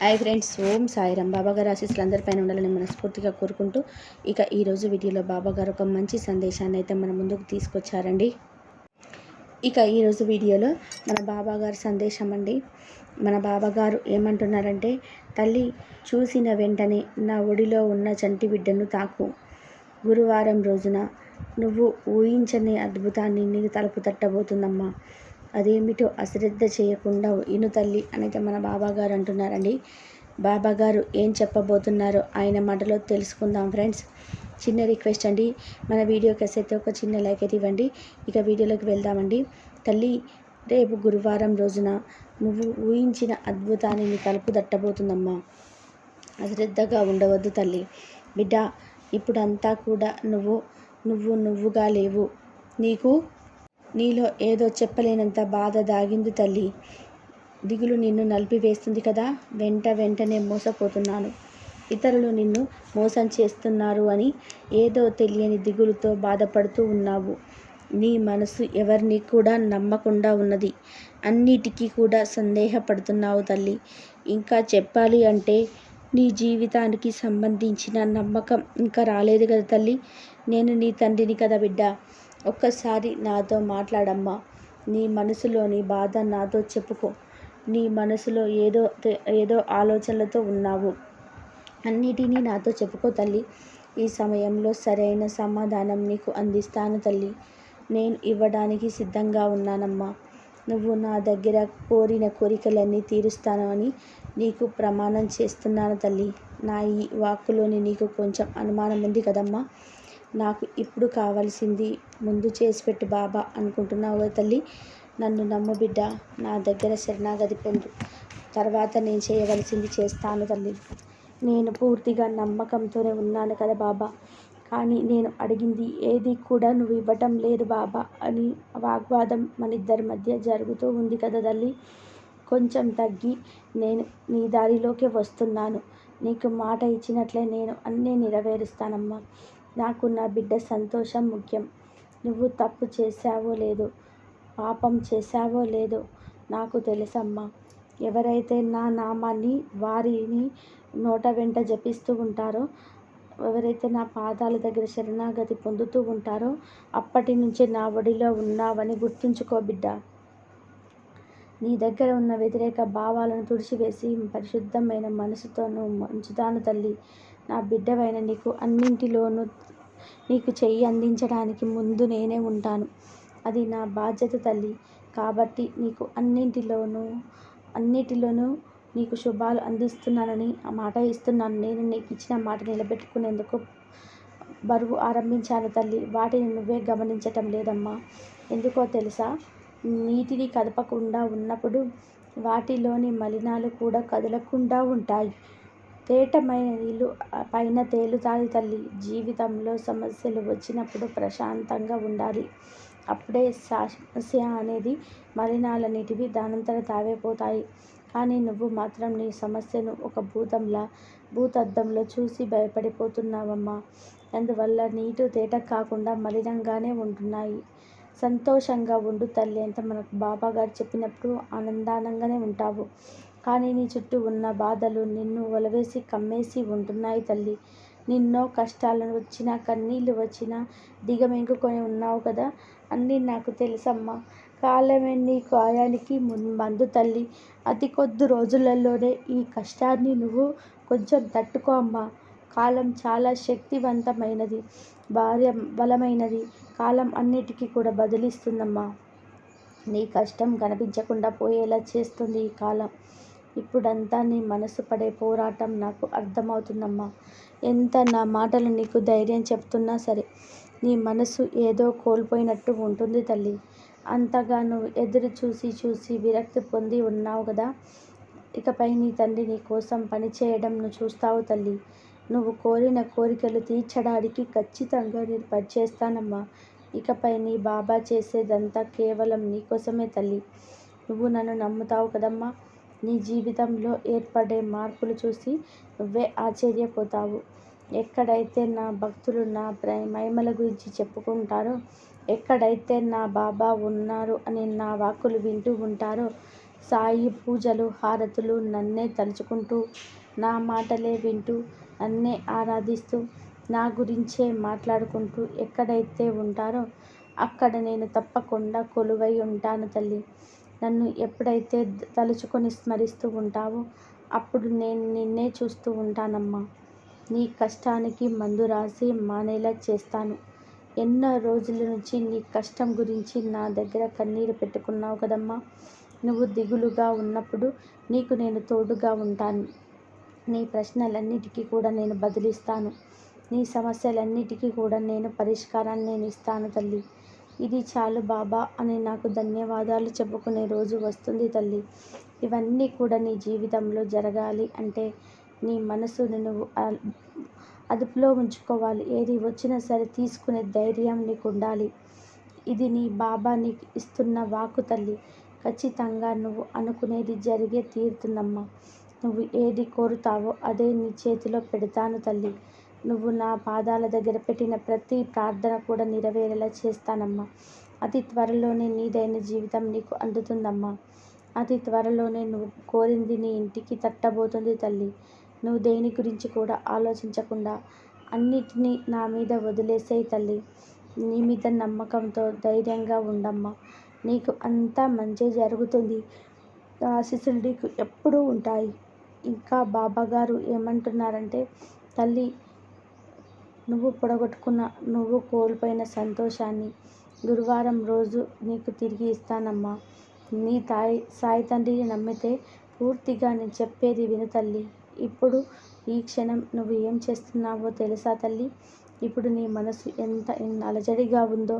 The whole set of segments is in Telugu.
Hi friends Om Sairam. బాబా గారు ఆశీస్సులు అందరిపైన ఉండాలని మనస్ఫూర్తిగా కోరుకుంటూ ఇక ఈరోజు వీడియోలో బాబా గారు ఒక మంచి సందేశాన్ని అయితే మన ముందుకు తీసుకొచ్చారండి. ఇక ఈరోజు వీడియోలో మన బాబాగారు సందేశం అండి. మన బాబా గారు ఏమంటున్నారంటే తల్లి చూసిన వెంటనే నా ఒడిలో ఉన్న చంటి బిడ్డను తాకు. గురువారం రోజున నువ్వు ఊహించని అద్భుతాన్ని నీకు తలుపు తట్టబోతుందమ్మా. అదేమిటో అశ్రద్ధ చేయకుండా ఇను తల్లి అనేది మన బాబాగారు అంటున్నారండి. బాబాగారు ఏం చెప్పబోతున్నారో ఆయన మాటలో తెలుసుకుందాం ఫ్రెండ్స్. చిన్న రిక్వెస్ట్ అండి. మన వీడియోకి అయితే ఒక చిన్న లైక్ అయితే ఇవ్వండి. ఇక వీడియోలోకి వెళ్దామండి. తల్లి రేపు గురువారం రోజున నువ్వు ఊహించిన అద్భుతాన్ని నీ కలుపు దట్టబోతుందమ్మా అశ్రద్ధగా ఉండవద్దు తల్లి. బిడ్డ ఇప్పుడంతా కూడా నువ్వు నువ్వు నువ్వుగా లేవు. నీకు నీలో ఏదో చెప్పలేనంత బాధ దాగింది తల్లి. దిగులు నిన్ను నలిపివేస్తుంది కదా? వెంట వెంటనే మోసపోతున్నాను. ఇతరులు నిన్ను మోసం చేస్తున్నారు అని ఏదో తెలియని దిగులుతో బాధపడుతూ ఉన్నావు. నీ మనసు ఎవరిని కూడా నమ్మకుండా ఉన్నది. అన్నిటికీ కూడా సందేహపడుతున్నావు తల్లి. ఇంకా చెప్పాలి అంటే నీ జీవితానికి సంబంధించిన నమ్మకం ఇంకా రాలేదు కదా తల్లి? నేను నీ తండ్రిని కదా బిడ్డ. ఒక్కసారి నాతో మాట్లాడమ్మా. నీ మనసులోని బాధ నాతో చెప్పుకో. నీ మనసులో ఏదో ఏదో ఆలోచనలతో ఉన్నావు. అన్నిటినీ నాతో చెప్పుకో తల్లి. ఈ సమయంలో సరైన సమాధానం నీకు అందిస్తాను తల్లి. నేను ఇవ్వడానికి సిద్ధంగా ఉన్నానమ్మా. నువ్వు నా దగ్గర కోరిన కోరికలన్నీ తీరుస్తాను అని నీకు ప్రమాణం చేస్తున్నాను తల్లి. నా ఈ వాక్కులోని నీకు కొంచెం అనుమానం ఉంది కదమ్మా. నాకు ఇప్పుడు కావాల్సింది ముందు చేసి పెట్టు బాబా అనుకుంటున్నావు తల్లి? నన్ను నమ్ము బిడ్డ నా దగ్గర శరణాగతి పొందు. తర్వాత నేను చేయవలసింది చేస్తాను తల్లి. నేను పూర్తిగా నమ్మకంతోనే ఉన్నాను కదా బాబా. కానీ నేను అడిగింది ఏది కూడా నువ్వు ఇవ్వటం లేదు బాబా అని వాగ్వాదం మన ఇద్దరి మధ్య జరుగుతూ ఉంది కదా తల్లి. కొంచెం తగ్గి నేను నీ దారిలోకి వస్తున్నాను. నీకు మాట ఇచ్చినట్లే నేను అన్నీ నెరవేరుస్తానమ్మా. నాకు నా బిడ్డ సంతోషం ముఖ్యం. నువ్వు తప్పు చేశావో లేదో పాపం చేశావో లేదో నాకు తెలుసమ్మా. ఎవరైతే నా నామాన్ని వారిని నోట వెంట జపిస్తూ ఉంటారో ఎవరైతే నా పాదాల దగ్గర శరణాగతి పొందుతూ ఉంటారో అప్పటి నుంచి నా ఒడిలో ఉన్నావని గుర్తుంచుకో బిడ్డ. నీ దగ్గర ఉన్న వ్యతిరేక భావాలను తుడిచివేసి పరిశుద్ధమైన మనసుతోనూ ఉంచుతాను తల్లి. నా బిడ్డవైన నీకు అన్నింటిలోనూ నీకు చెయ్యి అందించడానికి ముందు నేనే ఉంటాను. అది నా బాధ్యత తల్లి. కాబట్టి నీకు అన్నింటిలోనూ అన్నిటిలోనూ నీకు శుభాలు అందిస్తున్నానని ఆ మాట ఇస్తున్నాను. నేను నీకు ఇచ్చిన మాట నిలబెట్టుకునేందుకు బరువు ఆరంభించాను తల్లి. వాటిని నువ్వే గమనించటం లేదమ్మా. ఎందుకో తెలుసా? నీటిని కదపకుండా ఉన్నప్పుడు వాటిలోని మలినాలు కూడా కదలకుండా ఉంటాయి. తేటమైన నీళ్ళు పైన తేలుతాయి తల్లి. జీవితంలో సమస్యలు వచ్చినప్పుడు ప్రశాంతంగా ఉండాలి. అప్పుడే సమస్య అనేది మలినాలన్నిటివి దానంతట తావైపోతాయి. కానీ నువ్వు మాత్రం నీ సమస్యను ఒక భూతంలా భూతద్దంలో చూసి భయపడిపోతున్నావమ్మా. అందువల్ల నీటు తేట కాకుండా మలినంగానే ఉంటున్నాయి. సంతోషంగా ఉండు తల్లి అంత మనకు బాబా గారు చెప్పినప్పుడు ఆనందానంగానే ఉంటావు. కానీ నీ చుట్టూ ఉన్న బాధలు నిన్ను వలవేసి కమ్మేసి ఉంటున్నాయి తల్లి. నిన్నో కష్టాలను వచ్చినా కన్నీళ్ళు వచ్చినా దిగమింగుకొని ఉన్నావు కదా? అన్నీ నాకు తెలుసమ్మా. కాలమే నీ గాయానికి మందు తల్లి. అతి కొద్ది రోజులలోనే ఈ కష్టాన్ని నువ్వు కొంచెం తట్టుకో అమ్మా. కాలం చాలా శక్తివంతమైనది భార్య బలమైనది. కాలం అన్నిటికీ కూడా బదిలిస్తుందమ్మా. నీ కష్టం కనిపించకుండా పోయేలా చేస్తుంది ఈ కాలం. ఇప్పుడంతా నీ మనసు పడే పోరాటం నాకు అర్థమవుతుందమ్మా. ఎంత నా మాటలు నీకు ధైర్యం చెప్తున్నా సరే నీ మనసు ఏదో కోల్పోయినట్టు ఉంటుంది తల్లి. అంతగా నువ్వు ఎదురు చూసి చూసి విరక్తి పొంది ఉన్నావు కదా ఇకపై నీ తండ్రి నీ కోసం పనిచేయడం నువ్వు చూస్తావు తల్లి. నువ్వు కోరిన కోరికలు తీర్చడానికి ఖచ్చితంగా నేను పనిచేస్తానమ్మా. ఇకపై నీ బాబా చేసేదంతా కేవలం నీకోసమే తల్లి. నువ్వు నన్ను నమ్ముతావు కదమ్మా. నీ జీవితంలో ఏర్పడే మార్పులు చూసి నువ్వే ఆశ్చర్యపోతావు. ఎక్కడైతే నా భక్తులు నా మహిమల గురించి చెప్పుకుంటారో ఎక్కడైతే నా బాబా ఉన్నారు అని నా వాక్కులు వింటూ ఉంటారో సాయి పూజలు హారతులు నన్నే తలుచుకుంటూ నా మాటలే వింటూ నన్నే ఆరాధిస్తూ నా గురించే మాట్లాడుకుంటూ ఎక్కడైతే ఉంటారో అక్కడ నేను తప్పకుండా కొలువై ఉంటాను తల్లి. నన్ను ఎప్పుడైతే తలుచుకొని స్మరిస్తూ ఉంటావో అప్పుడు నేను నిన్నే చూస్తూ ఉంటానమ్మా. నీ కష్టానికి మందు రాసి మానేలా చేస్తాను. ఎన్నో రోజుల నుంచి నీ కష్టం గురించి నా దగ్గర కన్నీరు పెట్టుకున్నావు కదమ్మా. నువ్వు దిగులుగా ఉన్నప్పుడు నీకు నేను తోడుగా ఉంటాను. నీ ప్రశ్నలన్నిటికీ కూడా నేను బదిలిస్తాను. నీ సమస్యలన్నిటికీ కూడా నేను పరిష్కారాన్ని నేను ఇస్తాను తల్లి. ఇది చాలు బాబా అని నాకు ధన్యవాదాలు చెప్పుకునే రోజు వస్తుంది తల్లి. ఇవన్నీ కూడా నీ జీవితంలో జరగాలి అంటే నీ మనసుని నువ్వు అదుపులో ఉంచుకోవాలి. ఏది వచ్చినా సరే తీసుకునే ధైర్యం నీకు ఉండాలి ఇది నీ బాబా నీకు ఇస్తున్న వాకు తల్లి. ఖచ్చితంగా నువ్వు అనుకునేది జరిగే తీరుతుందమ్మా. నువ్వు ఏది కోరుతావో అదే నీ చేతిలో పెడతాను తల్లి. నువ్వు నా పాదాల దగ్గర పెట్టిన ప్రతి ప్రార్థన కూడా నెరవేరేలా చేస్తానమ్మా. అతి త్వరలోనే నీదైన జీవితం నీకు అందుతుందమ్మా. అతి త్వరలోనే నువ్వు కోరింది నీ ఇంటికి తట్టబోతుంది తల్లి. నువ్వు దేని గురించి కూడా ఆలోచించకుండా అన్నిటినీ నా మీద వదిలేసేయి తల్లి. నీ మీద నమ్మకంతో ధైర్యంగా ఉండమ్మా. నీకు అంతా మంచి జరుగుతుంది. ఆశీస్సులు నీకు ఎప్పుడూ ఉంటాయి. ఇంకా బాబాగారు ఏమంటున్నారంటే తల్లి నువ్వు పొడగొట్టుకున్న నువ్వు కోల్పోయిన సంతోషాన్ని గురువారం రోజు నీకు తిరిగి ఇస్తానమ్మా. నీ తాయి సాయి తండ్రిని నమ్మితే పూర్తిగా నేను చెప్పేది విను తల్లి. ఇప్పుడు ఈ క్షణం నువ్వు ఏం చేస్తున్నావో తెలుసా తల్లి? ఇప్పుడు నీ మనసు ఎంత అలజడిగా ఉందో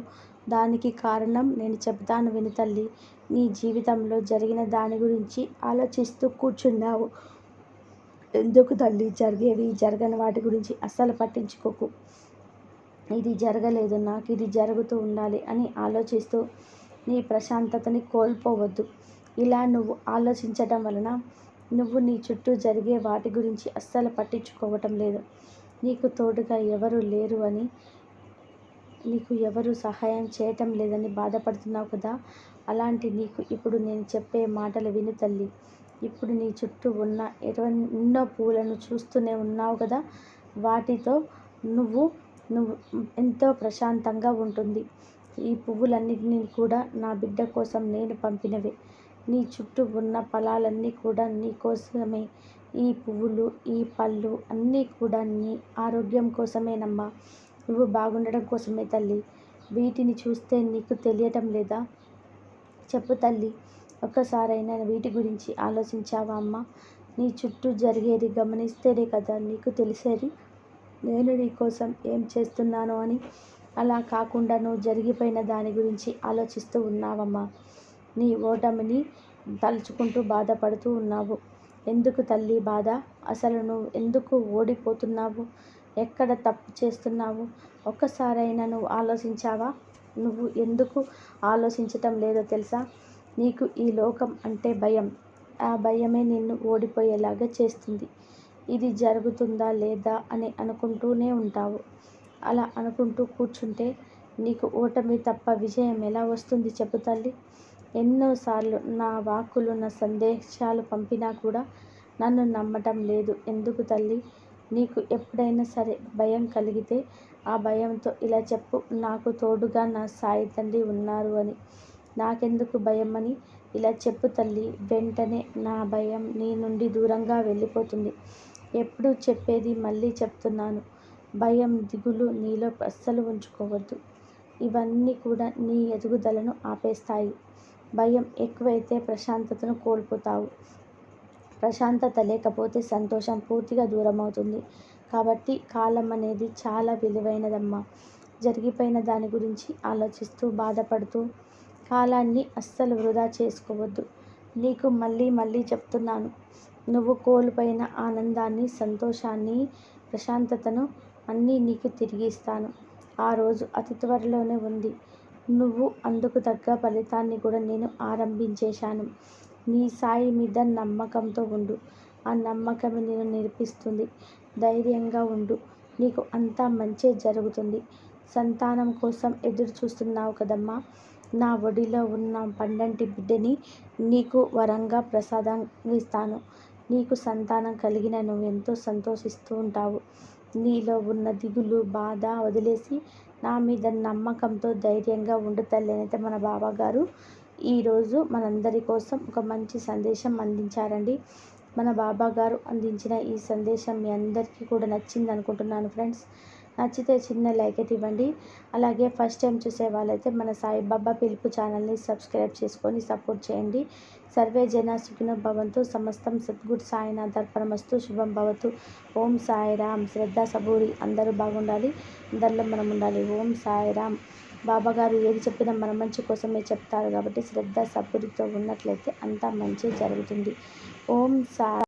దానికి కారణం నేను చెప్తాను విను తల్లి. నీ జీవితంలో జరిగిన దాని గురించి ఆలోచిస్తూ కూర్చున్నావు. ఎందుకు తల్లి? జరిగేవి జరగని వాటి గురించి అస్సలు పట్టించుకోకు. ఇది జరగలేదు నాకు ఇది జరుగుతూ ఉండాలి అని ఆలోచిస్తూ నీ ప్రశాంతతని కోల్పోవద్దు. ఇలా నువ్వు ఆలోచించటం వలన నువ్వు నీ చుట్టూ జరిగే వాటి గురించి అస్సలు పట్టించుకోవటం లేదు. నీకు తోడుగా ఎవరు లేరు అని నీకు ఎవరు సహాయం చేయటం లేదని బాధపడుతున్నావు కదా? అలాంటి నీకు ఇప్పుడు నేను చెప్పే మాటలు విను తల్లి. ఇప్పుడు నీ చుట్టూ ఉన్న ఎన్నో పూలను చూస్తూనే ఉన్నావు కదా? వాటితో నువ్వు నువ్వు ఎంతో ప్రశాంతంగా ఉంటుంది. ఈ పువ్వులన్నిటినీ కూడా నా బిడ్డ కోసం నేను పంపినవే. నీ చుట్టూ ఉన్న ఫలాలన్నీ కూడా నీ కోసమే. ఈ పువ్వులు ఈ పళ్ళు అన్నీ కూడా నీ ఆరోగ్యం కోసమేనమ్మా. నువ్వు బాగుండడం కోసమే తల్లి. వీటిని చూస్తే నీకు తెలియటం లేదా? చెప్పు తల్లి. ఒక్కసారైనా వీటి గురించి ఆలోచించావా అమ్మా? నీ చుట్టూ జరిగేది గమనిస్తేనే కదా నీకు తెలిసేది. నేను నీ కోసం ఏం చేస్తున్నాను అని. అలా కాకుండా నువ్వు జరిగిపోయిన దాని గురించి ఆలోచిస్తూ ఉన్నావమ్మా. నీ ఓటమిని తలుచుకుంటూ బాధపడుతూ ఉన్నావు. ఎందుకు తల్లి బాధ? అసలు నువ్వు ఎందుకు ఓడిపోతున్నావు? ఎక్కడ తప్పు చేస్తున్నావు? ఒక్కసారైనా నువ్వు ఆలోచించావా? నువ్వు ఎందుకు ఆలోచించటం లేదో తెలుసా? నీకు ఈ లోకం అంటే భయం. ఆ భయమే నిన్ను ఓడిపోయేలాగా చేస్తుంది. ఇది జరుగుతుందా లేదా అని అనుకుంటూనే ఉంటావు. అలా అనుకుంటూ కూర్చుంటే నీకు ఓటమి తప్ప విజయం ఎలా వస్తుంది చెప్పు తల్లి. ఎన్నోసార్లు నా వాక్కులు నా సందేశాలు పంపినా కూడా నన్ను నమ్మటం లేదు. ఎందుకు తల్లి? నీకు ఎప్పుడైనా సరే భయం కలిగితే ఆ భయంతో ఇలా చెప్పు. నాకు తోడుగా నా సాయి తండ్రి ఉన్నారు అని. నాకెందుకు భయం అని ఇలా చెప్పు తల్లి. వెంటనే నా భయం నీ నుండి దూరంగా వెళ్ళిపోతుంది. ఎప్పుడు చెప్పేది మళ్ళీ చెప్తున్నాను. భయం దిగులు నీలో అస్సలు ఉంచుకోవద్దు. ఇవన్నీ కూడా నీ ఎదుగుదలను ఆపేస్తాయి. భయం ఎక్కువైతే ప్రశాంతతను కోల్పోతావు. ప్రశాంతత లేకపోతే సంతోషం పూర్తిగా దూరం అవుతుంది కాబట్టి కాలం అనేది చాలా విలువైనదమ్మా. జరిగిపోయిన దాని గురించి ఆలోచిస్తూ బాధపడుతూ కాలాన్ని అస్సలు వృధా చేసుకోవద్దు. నీకు మళ్ళీ మళ్ళీ చెప్తున్నాను. నువ్వు కోల్పోయిన ఆనందాన్ని సంతోషాన్ని ప్రశాంతతను అన్నీ నీకు తిరిగి ఇస్తాను. ఆ రోజు అతి త్వరలోనే ఉంది. నువ్వు అందుకు తగ్గ ఫలితాన్ని కూడా నేను ఆరంభించేశాను. నీ సాయి మీద నమ్మకంతో ఉండు. ఆ నమ్మకమే నేను నేర్పిస్తుంది. ధైర్యంగా ఉండు. నీకు అంతా మంచే జరుగుతుంది. సంతానం కోసం ఎదురు చూస్తున్నావు కదమ్మా. నా ఒడిలో ఉన్న పండంటి బిడ్డని నీకు వరంగా ప్రసాదంగిస్తాను నీకు సంతానం కలిగిన నువ్వు ఎంతో సంతోషిస్తూ ఉంటావు. నీలో ఉన్న దిగులు బాధ వదిలేసి నా మీద నమ్మకంతో ధైర్యంగా ఉండు తల్లి అయితే మన బాబా గారు ఈరోజు మనందరి కోసం ఒక మంచి సందేశం అందించారండి. మన బాబా గారు అందించిన ఈ సందేశం మీ అందరికీ కూడా నచ్చింది అనుకుంటున్నాను ఫ్రెండ్స్. నచ్చితే చిన్న లైక్ అయితే ఇవ్వండి. అలాగే ఫస్ట్ టైం చూసే వాళ్ళైతే మన సాయిబాబా పిలుపు ఛానల్ని సబ్స్క్రైబ్ చేసుకొని సపోర్ట్ చేయండి. సర్వే జన సుఖిన భవంతు సమస్తం సద్గురు సాయినాథ్ దర్పణమస్తు శుభం భవతు. ఓం సాయిరామ్ శ్రద్ధ సబూరి. అందరూ బాగుండాలి. అందరిలో మనం ఉండాలి. ఓం సాయిరామ్ బాబా గారు ఏది చెప్పినా మన మంచి కోసమే చెప్తారు కాబట్టి శ్రద్ధ సబూరితో ఉన్నట్లయితే అంతా మంచి జరుగుతుంది. ఓం సా